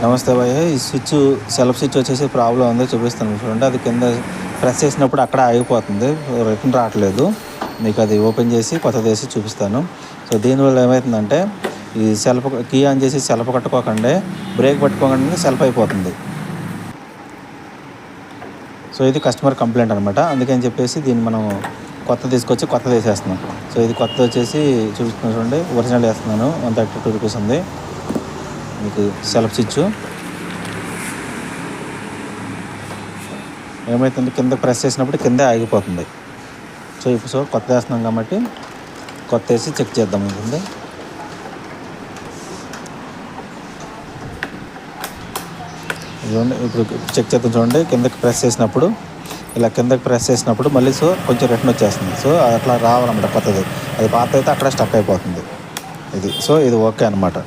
నమస్తే భయ్య. ఈ స్విచ్ సెల్ఫ్ స్విచ్ వచ్చేసి ప్రాబ్లం ఉంది చూపిస్తాను చూడండి. అది కింద ప్రెస్ చేసినప్పుడు అక్కడ ఆగిపోతుంది. రిటర్న్ రావట్లేదు. మీకు అది ఓపెన్ చేసి కొత్తది వేసి చూపిస్తాను. సో దీనివల్ల ఏమవుతుందంటే ఈ సెల్ఫ్ కీ ఆన్ చేసి సెల్ఫ్ కట్టుకోకండి. బ్రేక్ పట్టుకోకండి. సెల్ఫ్ అయిపోతుంది. సో ఇది కస్టమర్ కంప్లైంట్ అనమాట అందుకని చెప్పేసి దీన్ని మనం కొత్త తీసుకొచ్చి కొత్తది వేసేస్తున్నాం. సో ఇది కొత్త వచ్చేసి చూపిస్తున్నాను చూడండి. ఒరిజినల్ వేస్తున్నాను. వన్ థర్టీ టూ రూపీస్ ఉంది. మీకు సెల్ఫ్ స్విచ్ ఏమవుతుంది కింద ప్రెస్ చేసినప్పుడు కిందే ఆగిపోతుంది. సో ఇప్పుడు సో కొత్త వేస్తున్నాం కాబట్టి కొత్త వేసి చెక్ చేద్దాం ఉంటుంది చూడండి ఇప్పుడు చెక్ చేద్దాం చూడండి. కిందకి ప్రెస్ చేసినప్పుడు ఇలా కిందకి ప్రెస్ చేసినప్పుడు మళ్ళీ సో కొంచెం రిటర్న్ వచ్చేస్తుంది. సో అట్లా రావాలన్నమాట కొత్తది. అది పాత అయితే అక్కడ స్టక్ అయిపోతుంది. ఇది సో ఇది ఓకే అనమాట